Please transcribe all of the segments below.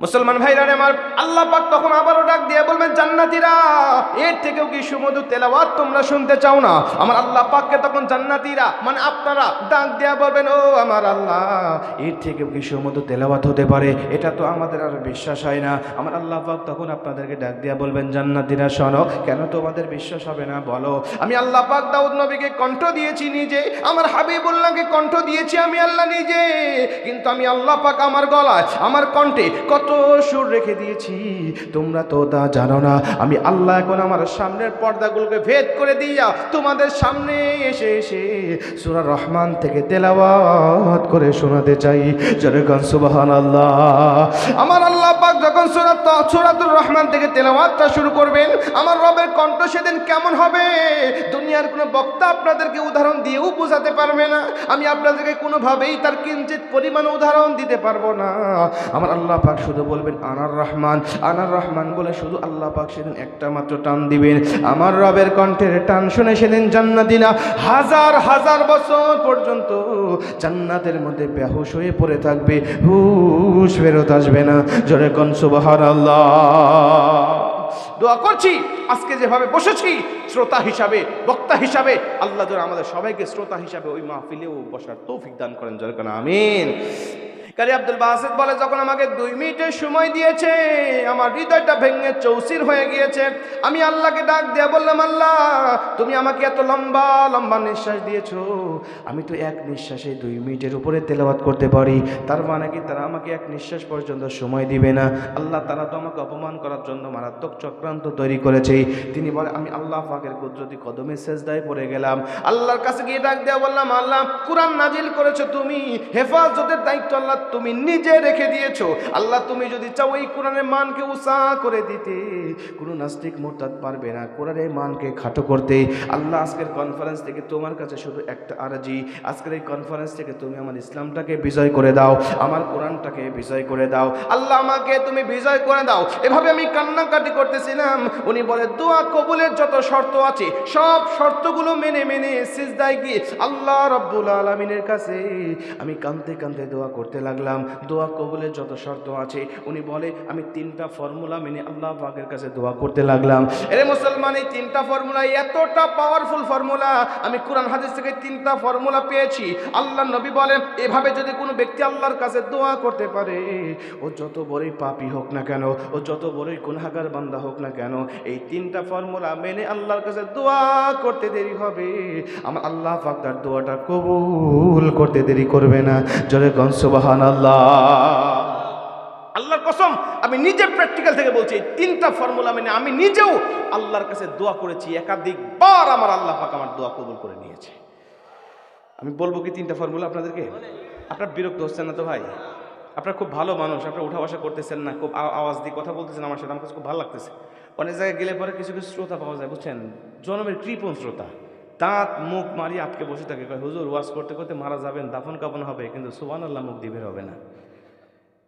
মুসলমান ভাইরা আমার, আল্লাহ পাক তখন আবারও ডাক দিয়ে বলবেন, জান্নাতীরা, এর থেকেও কি সুমধু তেলাওয়াত তোমরা শুনতে চাও না? আমার আল্লাহ পাককে তখন জান্নাতীরা মানে আপনারা ডাক দিয়া বলবেন, ও আমার আল্লাহ, এর থেকেও কি সুমধু তেলাওয়াত হতে পারে, এটা তো আমাদের আর বিশ্বাস হয় না। আমার আল্লাহ পাক তখন আপনাদেরকে ডাক দিয়া বলবেন, জান্নাতীরা, শোনো, কেন তোমাদের বিশ্বাস হবে না, বলো। আমি আল্লাহ পাক দাউদ নবীকে কণ্ঠ দিয়েছি নিজে, আমার হাবিবুল্লাহকে কণ্ঠ দিয়েছি আমি আল্লাহ নিজে, কিন্তু আমি আল্লাহ পাক আমার গলায়, আমার কণ্ঠে কত সুর রেখে দিয়েছি। তোমরা তো তা জানো না। আমি আল্লাহ এখন আমার সামনের পর্দাগুলোকে ভেদ করে দিয়া তোমাদের সামনে এসে এসে সুরা রহমান থেকে তেলাওয়াত করে শোনাতে চাই। যেরকম সুবাহান আল্লাহ আমার আল্লাহ পাক যখন সুরাত সুরাতুর রহমান থেকে তেলাওয়াতটা শুরু করবেন, আমার রবের কণ্ঠ সেদিন কেমন হবে? দুনিয়ার কোনো বক্তা আপনাদেরকে উদাহরণ দিয়েও বোঝাতে পারবে না। আমি আপনাদেরকে কোনোভাবেই তার কিঞ্চিত পরিমাণ উদাহরণ দিতে পারব না। আমার আল্লাহ পাক শুধু বলবেন, আনার রহমান। আনার রহমান বলে শুধু আল্লাহ পাক সেদিন একটা মাত্র টান দিবেন। আমার রবের কণ্ঠের টান শুনে সেদিন জান্নাতিনা হাজার হাজার বছর পর্যন্ত জান্নাতের মধ্যে বেহুশ হয়ে পড়ে থাকবে। হুশ ফেরত আসবে না। জোরে কন সুবহান আল্লাহ দোয়া করছি, আজকে যেভাবে বসেছি, শ্রোতা হিসাবে, বক্তা হিসাবে, আল্লাহ যেন আমাদের সবাইকে শ্রোতা হিসাবে ওই মাহফিলেও বসার তৌফিক দান করেন। জরকান আমিন। কারি আব্দুল বাসেদ বলে, যখন আমাকে দুই মিনিটের সময় দিয়েছে, আমার হৃদয়টা ভেঙে চৌসির হয়ে গিয়েছে। আমি আল্লাহকে ডাক দিয়ে বললাম, আল্লাহ, তুমি আমাকে এত লম্বা লম্বা নিঃশ্বাস দিয়েছ। আমি তো এক নিঃশ্বাসে দুই মিনিটের উপরে তেলাওয়াত করতে পারি। তার মানে কি, তারা আমাকে এক নিঃশ্বাস পর্যন্ত সময় দিবে না। আল্লাহ, তারা তো আমাকে অপমান করার জন্য মারাত্মক চক্রান্ত তৈরি করেছে। তিনি বলে, আমি আল্লাহ পাকের কুদরতি কদমে শেষদায় পড়ে গেলাম। আল্লাহর কাছে গিয়ে ডাক দেওয়া বললাম, আল্লাহ, কোরআন নাজিল করেছ তুমি। হেফাজতের দায়িত্ব আল্লাহ তুমি নিজে রেখে দিয়েছ। আল্লাহ, তুমি যদি চাও এই কোরআনের মানকে উষা করে দিতে, কোনো নাস্তিক মোরতাদ পারবে না কোরআনের মানকে খাটো করতে। আল্লাহ, আজকের কনফারেন্স থেকে তোমার কাছে শুধু একটা আরজি। আজকের এই কনফারেন্স থেকে তুমি আমার ইসলামটাকে বিজয় করে দাও, আমার কোরআনটাকে বিজয় করে দাও। আল্লাহ, আমাকে তুমি বিজয় করে দাও। এভাবে আমি কান্নাকাটি করতেছিলাম। উনি বলে, দোয়া কবুলের যত শর্ত আছে, সব শর্তগুলো মেনে মেনে সিজদায় গিয়ে আল্লাহ রব্বুল আলমিনের কাছে আমি কানতে কানতে দোয়া করতে লাগলাম। দোয়া কবুলের যত শর্ত আছে, উনি বলে, আমি তিনটা ফর্মুলা মেনে আল্লাহ পাকের কাছে দোয়া করতে লাগলাম। এরে মুসলমান, এই তিনটা ফর্মুলা এতটা পাওয়ারফুল ফর্মুলা, আমি কোরআন হাদিস থেকে তিনটা ফর্মুলা পেয়েছি। আল্লাহ নবী বলেন, এভাবে যদি কোনো ব্যক্তি আল্লাহর কাছে দোয়া করতে পারে, ও যত বড়ই পাপী হোক না কেন, ও যত বড়ই গুনাহগার বান্দা হোক না কেন, এই তিনটা ফর্মুলা মেনে আল্লাহর কাছে দোয়া করতে দেরি হবে। আমার আল্লাহ পাক তার দোয়াটা কবুল করতে দেরি করবে না। জলে গনসবাহান আল্লাহর কসম, আমি নিজে প্র্যাকটিক্যাল থেকে বলছি তিনটা ফর্মুলা মেনে আমি নিজেও আল্লাহর কাছে দোয়া করেছি, একাধিকবার আমার আল্লাহ পাক আমার দোয়া কবুল করে নিয়েছে। আমি বলব কি তিনটা ফর্মুলা আপনাদেরকে? আপনার বিরক্ত হচ্ছেন না তো ভাই? আপনার খুব ভালো মানুষ, আপনার উঠা বসা করতেছেন না, খুব আওয়াজ দিয়ে কথা বলতেছেন আমার সাথে, আমার কাছে খুব ভালো লাগতেছে। অনেক জায়গায় গেলে পরে কিছু কিছু শ্রোতা পাওয়া যায়, বুঝছেন? জনমের কৃপণ শ্রোতা। দাঁত, মুখ মারি আটকে বসে থাকে। কয়, হুজুর, ওয়াজ করতে করতে মারা যাবেন, দাফন কাপন হবে, কিন্তু সুবান আল্লাহ মুখ দিয়ে হবে না।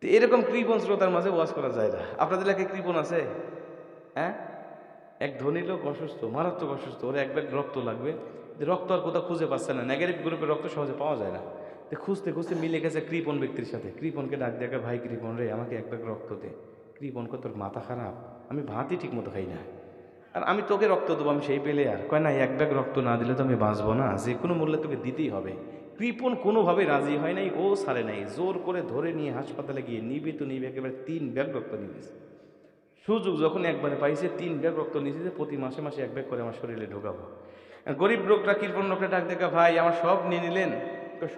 তো এরকম কৃপণ শ্রোতার মাঝে ওয়াজ করা যায় না। আপনাদের এলাকায় কৃপণ আছে? হ্যাঁ? এক ধনী লোক অসুস্থ, মারাত্মক অসুস্থ, ওর এক ব্যাগ রক্ত লাগবে। রক্ত আর কোথাও খুঁজে পাচ্ছে না। নেগেটিভ গ্রুপের রক্ত সহজে পাওয়া যায় না। তো খুঁজতে খুঁজতে মিলে গেছে কৃপণ ব্যক্তির সাথে। কৃপণকে ডাক দেখে ভাই কৃপণ রে, আমাকে এক ব্যাগ রক্ত দে। কৃপণকে তোর মাথা খারাপ, আমি ভাতই ঠিক মতো খাই না। আর আমি তোকে রক্ত দেবো, আমি সেই পেলে আর কয়, না, এক ব্যাগ রক্ত না দিলে তো আমি বাঁচবো না। যে কোনো মূল্যে তোকে দিতেই হবে। কৃপণ কোনোভাবে রাজি হয় নাই, ও সারে নাই। জোর করে ধরে নিয়ে হাসপাতালে গিয়ে নিবে তো নিবে, একেবারে তিন ব্যাগ রক্ত নিয়েছে সুযোগ যখন একবারে পাইছে, তিন ব্যাগ রক্ত নিয়েছে যে প্রতি মাসে মাসে এক ব্যাগ করে আমার শরীরে ঢোকাবো। গরিব লোকটা কৃপণ লোকটা ডাক দেখা, ভাই, আমার সব নিয়ে নিলেন?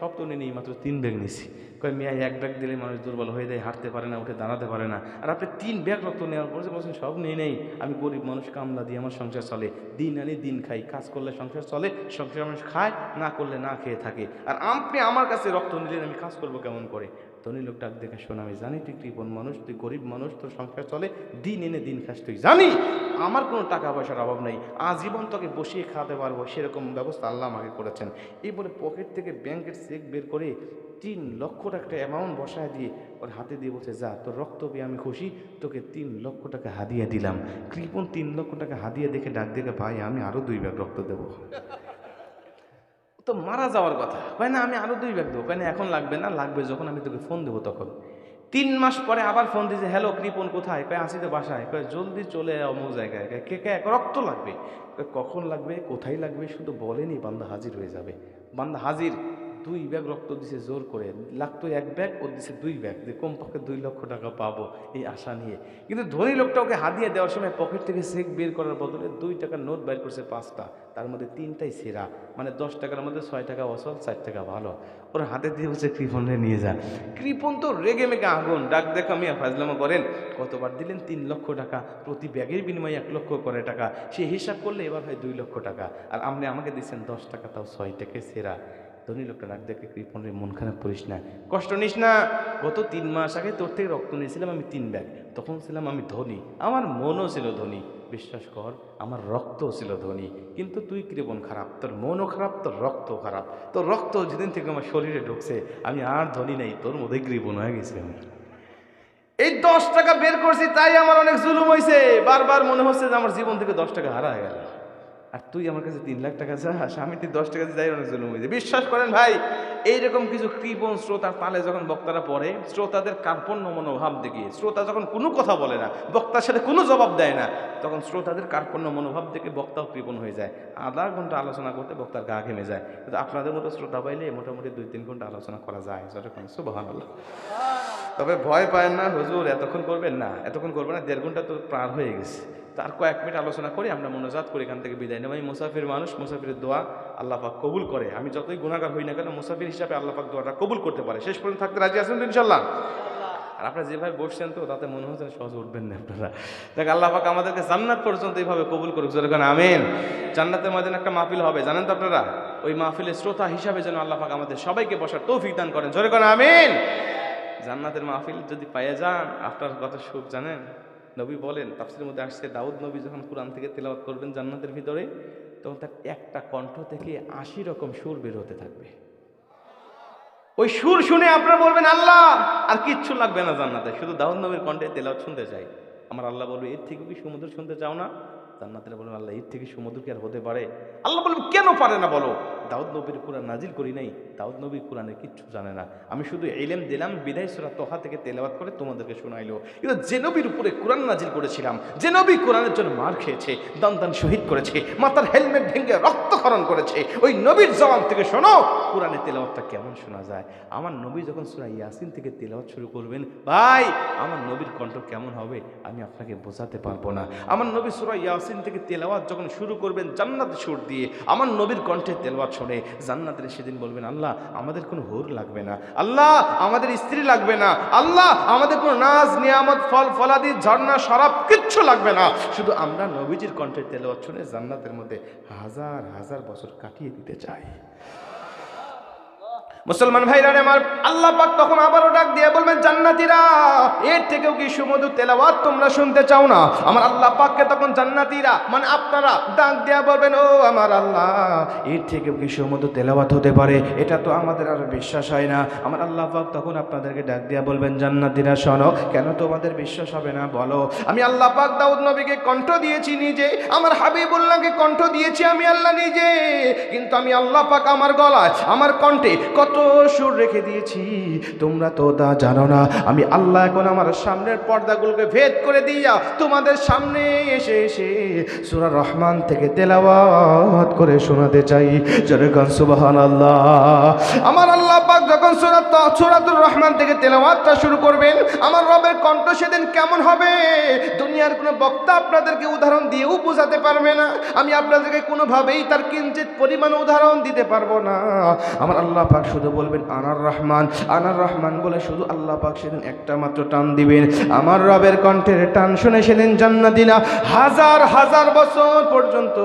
সব তো নিয়ে নিই, মাত্র তিন ব্যাগ নিছি কয়, মিয়া, এক ব্যাগ দিলে মানুষ দুর্বল হয়ে যায়, হাঁটতে পারে না, উঠে দাঁড়াতে পারে না। আর আপনি তিন ব্যাগ রক্ত নেওয়ার পরে বলছেন, সব নিয়ে নেই। আমি গরিব মানুষ, কামলা দিয়ে আমার সংসার চলে। দিন আনি দিন খাই, কাজ করলে সংসার চলে, সংসার মানুষ খায়, না করলে না খেয়ে থাকে। আর আপনি আমার কাছে রক্ত নিলেন আমি কাজ করব কেমন করে? ধনী লোক ডাক দেখে শোন, আমি জানি তুই কৃপণ মানুষ, তুই গরিব মানুষ, তোর সংসার চলে, দিন এনে দিন খাস, তুই জানি আমার কোনো টাকা পয়সার অভাব নেই, আজীবন তোকে বসিয়ে খাওয়াতে পারব, সেরকম ব্যবস্থা আল্লাহ আমাকে করেছেন। এই বলে পকেট থেকে ব্যাংকের চেক বের করে তিন লক্ষ টাকা অ্যামাউন্ট বসায় দিয়ে ওর হাতে দিয়ে বলছে, যা, তোর রক্ত পেয়ে আমি খুশি, তোকে তিন লক্ষ টাকা হাদিয়ে দিলাম। কৃপণ তিন লক্ষ টাকা হাদিয়ে দেখে ডাক দেখে, ভাই, আমি আরও দুই ব্যাগ রক্ত দেবো। তো মারা যাওয়ার কথা। কয় না, আমি আরও দুই ব্যাগ দেবো। কয় না, এখন লাগবে না, লাগবে যখন আমি তোকে ফোন দেবো তখন। তিন মাস পরে আবার ফোন দিয়েছে হ্যালো কৃপন, কোথায়? কয় আসি তো বাসায়। কয়, জলদি চলে অমুক জায়গায়। কে কে? এক রক্ত লাগবে। কখন লাগবে? কোথায় লাগবে? শুধু বলেনি, বান্দা হাজির হয়ে যাবে। বান্দা হাজির। দুই ব্যাগ রক্ত দিছে, জোর করে। লাগতো এক ব্যাগ ও দিছে দুই ব্যাগ। যে কমপক্ষে দুই লক্ষ টাকা পাবো এই আশা নিয়ে। কিন্তু ধনী লোকটা ওকে হাতিয়ে দেওয়ার সময় পকেট থেকে চেক বের করার বদলে দুই টাকার নোট বের করছে পাঁচটা। তার মধ্যে তিনটাই সেরা। মানে দশ টাকার মধ্যে ছয় টাকা অসল, চার টাকা ভালো। ওর হাতে দিয়ে হচ্ছে কৃপণে নিয়ে যা। কৃপণ তো রেগে মেগে আগুন। ডাক দেখো আমি ফাজলামা করেন কতবার দিলেন তিন লক্ষ টাকা? প্রতি ব্যাগের বিনিময়ে এক লক্ষ করে টাকা। সে হিসাব করলে এবার হয় দুই লক্ষ টাকা। আর আপনি আমাকে দিচ্ছেন দশ টাকা, তাও ছয় টাকা সেরা। ধনী লোকটা ডাক দেখে কৃপণের মন খারাপ করিস না। কষ্ট নিস না। গত তিন মাস আগে তোর থেকে রক্ত নিয়েছিলাম আমি তিন ব্যাগ। তখন ছিলাম আমি ধনী। আমার মনও ছিল ধনী। বিশ্বাস কর, আমার রক্তও ছিল ধনী। কিন্তু তুই কৃপণ খারাপ, তোর মনও খারাপ, তোর রক্ত খারাপ। তোর রক্ত যেদিন থেকে আমার শরীরে ঢুকছে, আমি আর ধনী নেই, তোর মধ্যে কৃপণ হয়ে গেছি আমি। এই দশ টাকা বের করছি, তাই আমার অনেক জুলুম হয়েছে বারবার মনে হচ্ছে যে আমার জীবন থেকে দশ টাকা হারা হয়ে গেল। আর তুই আমার কাছে তিন লাখ টাকা চাস, আমি তুই দশ টাকা যাই, অনেক জুলুম হয়েছে বিশ্বাস করেন ভাই, এইরকম কিছু কৃপণ শ্রোতার তালে যখন বক্তারা পড়ে, শ্রোতাদের কার্পণ্য মনোভাব দেখিয়ে, শ্রোতা যখন কোনো কথা বলে না, বক্তার সাথে কোনো জবাব দেয় না, তখন শ্রোতাদের কার্পণ্য মনোভাব দেখে বক্তাও কৃপণ হয়ে যায়। আধা ঘণ্টা আলোচনা করতে বক্তার গা ঘেমে যায়। কিন্তু আপনাদের মতো শ্রোতা পাইলে মোটামুটি দুই তিন ঘণ্টা আলোচনা করা যায়, যতক্ষণ সুবাহ তবে ভয় পায় না, হুজুর, এতক্ষণ করবেন না, এতক্ষণ করবেন না, দেড় ঘণ্টা তো পার হয়ে গেছে। তার কয়েক মিনিট আলোচনা করি আমরা মনোজাত করি এখান থেকে বিদায় নেব। আমি মুসাফির মানুষ, মুসাফিরের দোয়া আল্লাহ পাক কবুল করে। আমি যতই গুণাগার হই না কেন, মুসাফির হিসাবে আল্লাহ পাক দোয়াটা কবুল করতে পারে। শেষ পর্যন্ত থাকতে রাজি আছেন তো ইনশাল্লাহ আর আপনারা যেভাবে বসছেন তো, তাতে মনে হচ্ছে সহজ উঠবেন না আপনারা। দেখ, আল্লাহ পাক আমাদেরকে জান্নাত পর্যন্ত এইভাবে কবুল করুক যেরকম আমেন। জান্নাতের মধ্যে একটা মাহফিল হবে, জানেন তো আপনারা? ওই মাহফিলের শ্রোতা হিসাবে যেন আল্লাহ পাক আমাদের সবাইকে বসার তৌফিক দান করেন। জোরে কোন, আমিন। জান্নাতের মাহফিল যদি পাইয়ে যান, আপনার কত সুখ, জানেন? নবী বলেন, তাফসিরের মধ্যে আসছে, দাউদ নবী যখন কোরআন থেকে তেলাওয়াত করবেন জান্নাতের ভিতরে, তখন তার একটা কণ্ঠ থেকে আশি রকম সুর বের হতে থাকবে। ওই সুর শুনে আপনারা বলবেন, আল্লাহ, আর কিচ্ছু লাগবে না জান্নাতে। শুধু দাউদ নবীর কণ্ঠে তেলাওয়াত শুনতে চাই। আমার আল্লাহ বলবে, এর থেকে কি সমুদ্র শুনতে চাও না? জান্নাতের বলবেন আল্লাহ, এর থেকে সমুদ্র কি আর হতে পারে? আল্লাহ বলবেন কেন পারে না বলো? দাউদ নবীর কোরআন নাজিল করি নাই। দাউদ নবী কোরআনে কিচ্ছু জানে না। আমি শুধু এলেম দিলাম, বিদায় সুরা তোহা থেকে তেলাওয়াত করে তোমাদেরকে শোনাইলো। কিন্তু যে নবীর উপরে কোরআন নাজিল করেছিলাম, যে নবী কোরআনের জন্য মার খেয়েছে, দান দান শহীদ করেছে, মাথার হেলমেট ভেঙে রক্তক্ষরণ করেছে, ওই নবীর জবান থেকে শোনো কোরআনে তেলাওয়াতটা কেমন শোনা যায়? আমার নবী যখন সুরা ইয়াসিন থেকে তেলাওয়াত শুরু করবেন, ভাই, আমার নবীর কণ্ঠ কেমন হবে? আমি আপনাকে বোঝাতে পারব না। আমার নবী সুরা ইয়াসিন থেকে তেলাওয়াত যখন শুরু করবেন, জান্নাত সুর দিয়ে, আমার নবীর কণ্ঠে তেলাওয়াত শোনে। জান্নাতের সেদিন বলবেন, আল্লাহ আমাদের কোনো হোর লাগবে না। আল্লাহ, আমাদের স্ত্রী লাগবে না। আল্লাহ, আমাদের কোনো নাজ, নিয়ামত, ফল, ফলাদি, ঝর্ণা, শরাব কিচ্ছু লাগবে না। শুধু আমরা নবীজির কণ্ঠে তেলে অচ্ছরে জান্নাতের মধ্যে হাজার হাজার বছর কাটিয়ে দিতে চাই। মুসলমান ভাইরা আমার, আল্লাহ পাক তখন আবারও ডাক দিয়ে বলবেন, জান্নাতীরা, এর থেকেও কি সুমধুর তেলাওয়াত তোমরা শুনতে চাও না? আমার আল্লাহ পাককে তখন জান্নাতীরা মানে আপনারা ডাক দিয়া বলবেন, ও আমার আল্লাহ, এর থেকেও কি সুমধুর তেলাওয়াত হতে পারে? এটা তো আমাদের আর বিশ্বাস হয় না। আমার আল্লাহ পাক তখন আপনাদেরকে ডাক দিয়া বলবেন, জান্নাতীরা, শোনো, কেন তোমাদের বিশ্বাস হবে না, বলো? আমি আল্লাহ পাক দাউদ নবীকে কণ্ঠ দিয়েছি নিজে, আমার হাবিবুল্লাহকে কণ্ঠ দিয়েছি আমি আল্লাহ নিজে, কিন্তু আমি আল্লাহ পাক আমার গলায়, আমার কণ্ঠে কত সুর রেখে দিয়েছি। তোমরা তো তা জানো না। আমি আল্লাহ এখন আমার সামনের পর্দাগুলোকে ভেদ করে দিয়া তোমাদের সামনে এসে এসে সুরা রহমান থেকে তেলাওয়াত করে শোনাতে চাই। যেরকম সুবাহান আল্লাহ আমার আল্লাহ পাক যখন সুরাত সুরাতুর রহমান থেকে তেলাওয়াতটা শুরু করবেন, আমার রবের কণ্ঠ সেদিন কেমন হবে? দুনিয়ার কোনো বক্তা আপনাদেরকে উদাহরণ দিয়েও বোঝাতে পারবে না। আমি আপনাদেরকে কোনোভাবেই তার কিঞ্চিত পরিমাণ উদাহরণ দিতে পারব না। আমার আল্লাহ পাক শুধু বলবেন, আনার রহমান। আনার রহমান বলে শুধু আল্লাহ পাক সেদিন একটা মাত্র টান দিবেন। আমার রবের কণ্ঠের টান শুনে সেদিন জান্নাতিনা হাজার হাজার বছর পর্যন্ত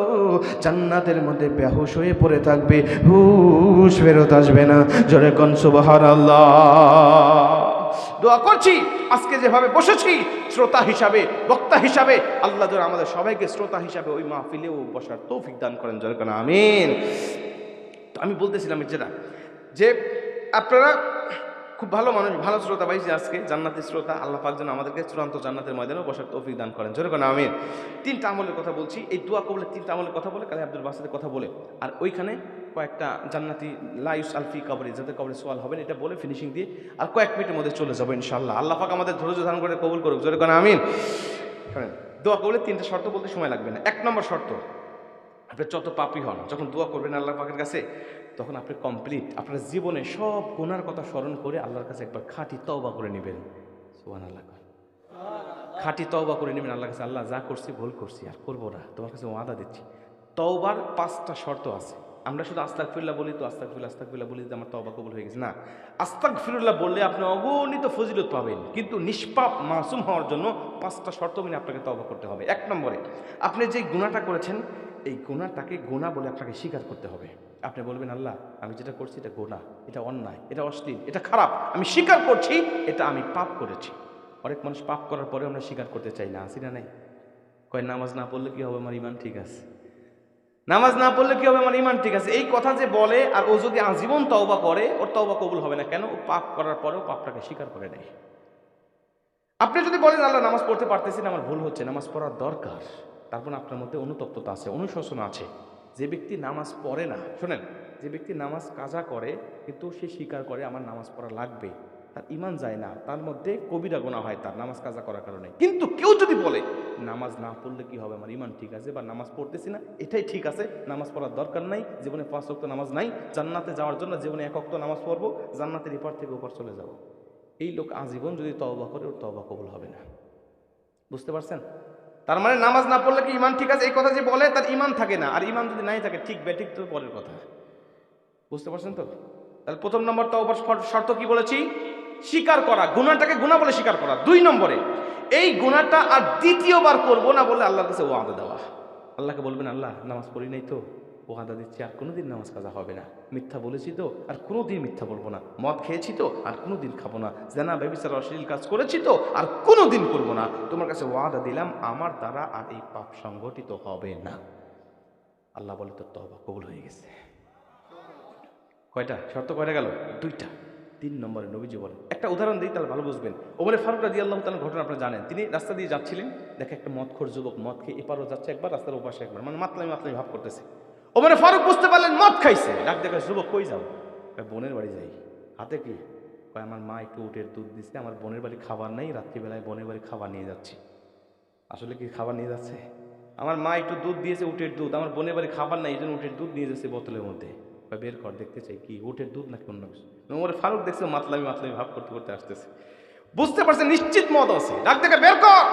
জান্নাতের মধ্যে বেহুশ হয়ে পড়ে থাকবে। হুশ ফেরত আসবে না। জোরে কন সুবাহার আল্লাহ দোয়া করছি, আজকে যেভাবে বসেছি, শ্রোতা হিসাবে, বক্তা হিসাবে, আল্লাহ যেন আমাদের সবাইকে শ্রোতা হিসাবে ওই মাহফিলেও বসার তৌফিক দান করেন। জোরে কন আমিন। তো আমি বলতেছিলাম যেটা যে আপনারা খুব ভালো মানুষ, ভালো শ্রোতা পাইছি আজকে জান্নাতের শ্রোতা, আল্লাহ পাক যেন আমাদেরকে চূড়ান্ত জান্নাতের ময়দানে বসার তৌফিক দান করেন। যেরকম আমি তিনটা আমলের কথা বলছি, এই দোয়া কবলে তিনটা আমলের কথা বলে কালে আব্দুল বাসাদের কথা বলে। আর ওইখানে কয়েকটা জান্নাতি লাইস আলফি কবরে, যাদের কবরে সোয়াল হবেন এটা বলে ফিনিশিং দিয়ে আর কয়েক মিনিটের মধ্যে চলে যাব ইনশাল্লাহ আল্লাহ পাক আমাদের ধৈর্য ধারণ করে কবুল করুক। জোরে কোন আমিন। শোনেন, দোয়া করলে তিনটা শর্ত বলতে সময় লাগবে না। এক নম্বর শর্ত, আপনি যত পাপি হন, যখন দোয়া করবেন আল্লাহ পাকের কাছে তখন আপনি কমপ্লিট আপনার জীবনে সব গুনার কথা স্মরণ করে আল্লাহর কাছে একবার খাঁটি তওবা করে নেবেন। সুবান আল্লাহ খাঁটি তওবা করে নেবেন আল্লাহর কাছে, আল্লাহ, যা করছি ভুল করছি, আর করব না। তোমার কাছে ওয়াদা দিচ্ছি। তওবার পাঁচটা শর্ত আছে। আমরা শুধু আস্তাক ফিরুল্লাহ বলি তো আস্তাক ফিরুল্লাহ আস্তাক ফিরুল্লাহ বলি যে আমার তওবা কবুল হয়ে গেছে। না আস্তাক ফিরুল্লাহ বললে আপনি অগণিত ফজিলত পাবেন, কিন্তু নিষ্পাপ, মাসুম হওয়ার জন্য পাঁচটা শর্ত মেনে আপনাকে তওবা করতে হবে। এক নম্বরে, আপনি যে গুণাটা করেছেন এই গোনাটাকে গোনা বলে আপনাকে স্বীকার করতে হবে। আপনি বলবেন, আল্লাহ, আমি যেটা করছি এটা গোনা এটা অন্যায়, এটা অশ্লীল, এটা খারাপ, আমি স্বীকার করছি, এটা আমি পাপ করেছি। অনেক মানুষ পাপ করার পরে আমরা স্বীকার করতে চাই না আসি না নাই? কয়, নামাজ না পড়লে কি হবে আমার ইমান ঠিক আছে? নামাজ না পড়লে কি হবে আমার ইমান ঠিক আছে? এই কথা যে বলে আর ও যদি আজীবন তওবা করে, ওর তওবা কবুল হবে না কেন? ও পাপ করার পরেও পাপটাকে স্বীকার করে নেয়। আপনি যদি বলেন, আল্লাহ, নামাজ পড়তে পারতেছি না, আমার ভুল হচ্ছে, নামাজ পড়ার দরকার। তারপর আপনার মধ্যে অনুতপ্ততা আছে অনুশোচনা আছে। যে ব্যক্তি নামাজ পড়ে না, শোনেন, যে ব্যক্তি নামাজ কাজা করে, কিন্তু সে স্বীকার করে আমার নামাজ পড়া লাগবে। তার ইমান যায় না, তার মধ্যে কবিরা গোনা হয় তার নামাজ কাজা করার কারণে। কিন্তু কেউ যদি বলে, নামাজ না পড়লে কি হবে? আমার ইমান ঠিক আছে বা নামাজ পড়তেছি না। এটাই ঠিক আছে, নামাজ পড়ার দরকার নাই, জীবনে পাঁচ অক্ত নামাজ নাই, জান্নাতে যাওয়ার জন্য জীবনে এক অক্ত নামাজ পড়ব, জান্নাতের এপার থেকে ওপর চলে যাব। এই লোক আজীবন যদি তওবা করে, ওর তওবা কবুল হবে না। বুঝতে পারছেন? তার মানে নামাজ না পড়লে কি ইমান ঠিক আছে? এই কথা যে বলে, তার ইমান থাকে না। আর ইমান যদি নাই থাকে, ঠিক বেঠিক তো পরের কথা। বুঝতে পারছেন তো? তাহলে প্রথম নম্বর তো শর্ত কি বলেছি? স্বীকার করা। গুণাটাকে গুণা বলে স্বীকার করা। দুই নম্বরে, এই গুণাটা আর দ্বিতীয়বার করব না বলে আল্লাহর কাছে ওয়াদা দেওয়া। আল্লাহকে বলবেন, আল্লাহ, নামাজ পড়ি নাই তো? ওয়াদা দিচ্ছি, আর কোনোদিন নামাজ কাজা হবে না। মিথ্যা বলেছি তো, আর কোনোদিন মিথ্যা বলব না। মদ খেয়েছি তো, আর কোনোদিন খাব না। জানা ব্যবসার অশ্লীল কাজ করেছি তো, আর কোনোদিন করব না। তোমার কাছে ওয়াদা দিলাম, আমার দ্বারা আর এই পাপ সংগঠিত হবে না। আল্লাহ বলে তো তবা কবুল হয়ে গেছে। কয়টা? শর্ত কয়টা গেল? দুইটা। তিন নম্বরে নবীজি বলেন, একটা উদাহরণ দিই, তাহলে ভালো বুঝবেন। ওমরে ফারুক রাজি আল্লাহ তালার ঘটনা আপনারা জানেন। তিনি রাস্তা দিয়ে যাচ্ছিলেন, দেখে একটা মদখোর যুবক মদ খেয়ে এপারও যাচ্ছে, একবার রাস্তার ওপাশে একবার। মানে মাতলামি মাতলামি ভাব করতেছে। ওমরে ফারুক বুঝতে পারলেন, মদ খাইছে। ডাক দেখে যুবক, কই যাও? বোনের বাড়ি যাই। হাতে কি? কয়, আমার মা একটু উটের দুধ দিচ্ছে আমার বোনের বাড়ি খাবার নেই, রাত্রিবেলায় বোনের বাড়ি খাবার নিয়ে যাচ্ছি। আসলে কি খাবার নিয়ে যাচ্ছে? আমার মা একটু দুধ দিয়েছে, উটের দুধ, আমার বোনের বাড়ি খাবার নাই, এই জন্য উটের দুধ নিয়ে যাচ্ছে বোতলের মধ্যে। বা বের কর, দেখতে চাই, কি, উটের দুধ নাকি অন্য কিছু? ওমরে ফারুক দেখছে, মাতলামি মাতলামি, ভাব করতে করতে আসতেছে। বুঝতে পারছে নিশ্চিত মদ আছে। ডাক দেখে বের কর!